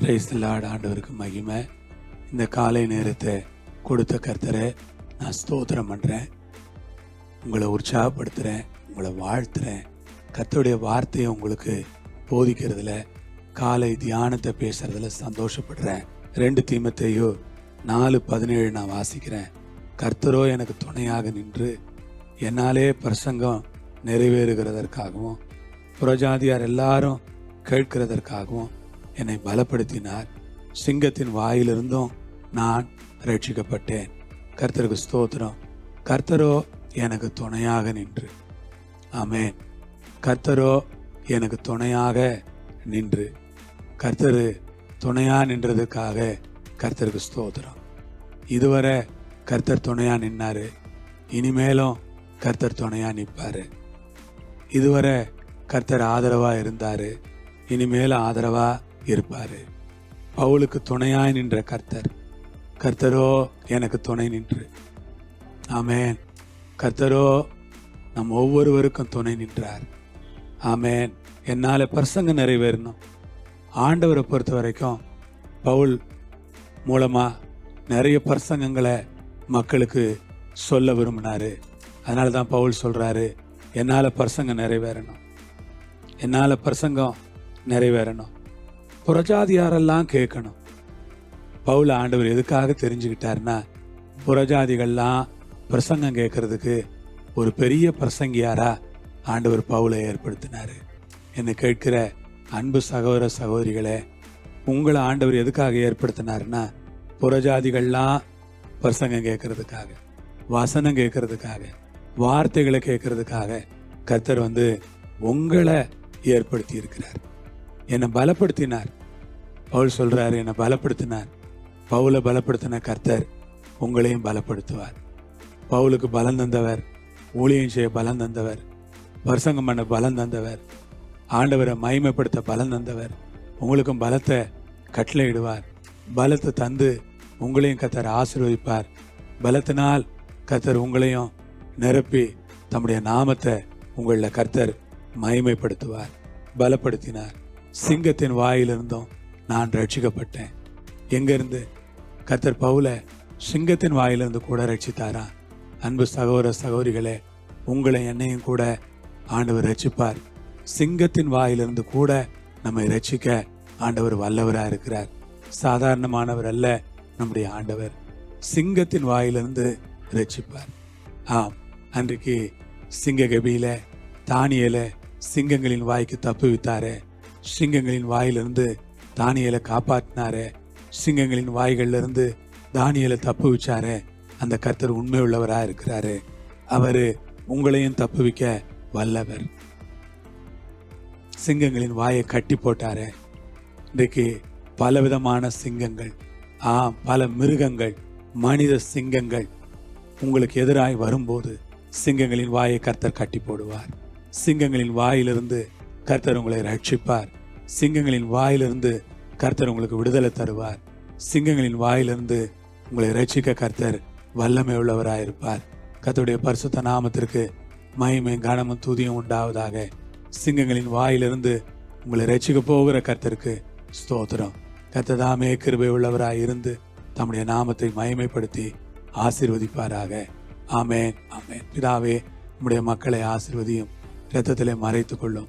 பிரைஸ்லாட் ஆண்டவருக்கு மகிமை. இந்த காலை நேரத்தை கொடுத்த கர்த்தரை நான் ஸ்தோத்திரம் பண்ணுறேன் உங்களை உற்சாகப்படுத்துகிறேன் உங்களை வாழ்த்துறேன். கர்த்தருடைய வார்த்தையை உங்களுக்கு போதிக்கிறதுல காலை தியானத்தை பேசுறதுல சந்தோஷப்படுறேன். ரெண்டு தீமத்தையோ நாலு பதினேழு நான் வாசிக்கிறேன். கர்த்தரோ எனக்கு துணையாக நின்று என்னாலே பிரசங்கம் நிறைவேறுகிறதற்காகவும் புறஜாதியார் எல்லாரும் கேட்கிறதற்காகவும் என்னை பலப்படுத்தினார். சிங்கத்தின் வாயிலிருந்தும் நான் ரட்சிக்கப்பட்டேன். கர்த்தருக்கு ஸ்தோத்திரம். கர்த்தரோ எனக்கு துணையாக நின்று. ஆமேன். கர்த்தரோ எனக்கு துணையாக நின்று. கர்த்தரு துணையா நின்றதுக்காக கர்த்தருக்கு ஸ்தோத்திரம். இதுவரை கர்த்தர் துணையா நின்னாரு. இனிமேலும் கர்த்தர் துணையா நிற்பார். இதுவரை கர்த்தர் ஆதரவா இருந்தாரு. இனிமேலும் ஆதரவா இருப்பார். பவுலுக்கு துணையாய் நின்ற கர்த்தர் கர்த்தரோ எனக்கு துணை நின்று. ஆமேன். கர்த்தரோ நம் ஒவ்வொருவருக்கும் துணை நின்றார். ஆமேன். என்னால் பிரசங்கம் நிறைவேறணும். ஆண்டவரை பொறுத்த வரைக்கும் பவுல் மூலமாக நிறைய பிரசங்கங்களை மக்களுக்கு சொல்ல விரும்பினார். அதனால தான் பவுல் சொல்கிறாரு என்னால் பிரசங்கம் நிறைவேறணும். என்னால் பிரசங்கம் நிறைவேறணும். புறஜாதியாரெல்லாம் கேட்கணும். பவுல் ஆண்டவர் எதுக்காக தெரிஞ்சுக்கிட்டாருன்னா புறஜாதிகள்லாம் பிரசங்கம் கேட்கறதுக்கு ஒரு பெரிய பிரசங்கியாரா ஆண்டவர் பவுலை ஏற்படுத்தினாரு. என்னை கேட்கிற அன்பு சகோதர சகோதரிகளே உங்களை ஆண்டவர் எதுக்காக ஏற்படுத்தினாருன்னா புறஜாதிகள்லாம் பிரசங்கம் கேட்கறதுக்காக வசனம் கேட்கறதுக்காக வார்த்தைகளை கேட்கறதுக்காக கர்த்தர் வந்து உங்களை ஏற்படுத்தி இருக்கிறார் என்னை பலப்படுத்தினார். பவுல் சொல்கிறார் என்னை பலப்படுத்தினார். பவுலை பலப்படுத்தின கர்த்தர் உங்களையும் பலப்படுத்துவார். பவுலுக்கு பலம் தந்தவர் ஊழியம் செய்ய பலம் தந்தவர் பிரசங்கம் பண்ண பலம் தந்தவர் ஆண்டவரை மகிமைப்படுத்த பலம் தந்தவர் உங்களுக்கும் பலத்தை கட்டளையிடுவார். பலத்தை தந்து உங்களையும் கத்தர் ஆசீர்வதிப்பார். பலத்தினால் கத்தர் உங்களையும் நிரப்பி தம்முடைய நாமத்தை உங்களில் கர்த்தர் மகிமைப்படுத்துவார். பலப்படுத்தினார். சிங்கத்தின் வாயிலிருந்தும் நான் ரட்சிக்கப்பட்டேன். எங்கேருந்து? கத்தர் பவுல சிங்கத்தின் வாயிலிருந்து கூட ரட்சித்தாரா? அன்பு சகோதர சகோதரிகளே உங்களை என்னையும் கூட ஆண்டவர் ரட்சிப்பார். சிங்கத்தின் வாயிலிருந்து கூட நம்மை ரட்சிக்க ஆண்டவர் வல்லவரா இருக்கிறார். சாதாரணமானவர் அல்ல நம்முடைய ஆண்டவர். சிங்கத்தின் வாயிலிருந்து ரட்சிப்பார். ஆம் அன்றைக்கு சிங்க கபியில தானியல சிங்கங்களின் வாய்க்கு தப்பு வித்தாரே சிங்கங்களின் வாயிலிருந்து தானியலை காப்பாற்றினாரு சிங்கங்களின் வாய்கள்ல இருந்து தானியலை தப்பு வச்சாரு அந்த கர்த்தர் உண்மை உள்ளவராக இருக்கிறாரு. அவரு உங்களையும் தப்பு வைக்க வல்லவர். சிங்கங்களின் வாயை கட்டி போட்டாரே. இன்றைக்கு பலவிதமான சிங்கங்கள் ஆ பல மிருகங்கள் மனித சிங்கங்கள் உங்களுக்கு எதிராய் வரும்போது சிங்கங்களின் வாயை கர்த்தர் கட்டி போடுவார். சிங்கங்களின் வாயிலிருந்து கர்த்தர் உங்களை ரட்சிப்பார். சிங்கங்களின் வாயிலிருந்து கர்த்தர் உங்களுக்கு விடுதலை தருவார். சிங்கங்களின் வாயிலிருந்து உங்களை ரட்சிக்க கர்த்தர் வல்லமை உள்ளவராயிருப்பார் கர்த்தருடைய பரிசுத்த நாமத்திற்கு மகிமை கனமும் துதியும் உண்டாவதாக. சிங்கங்களின் வாயிலிருந்து உங்களை ரட்சிக்க போகிற கர்த்தருக்கு ஸ்தோத்திரம். கர்த்ததாமே கிருபை உள்ளவராய் இருந்து தம்முடைய நாமத்தை மகிமைப்படுத்தி ஆசிர்வதிப்பாராக. ஆமேன் ஆமேன். பிதாவே நம்முடைய மக்களை ஆசிர்வதியும் இரத்தத்திலே மறைத்து கொள்ளும்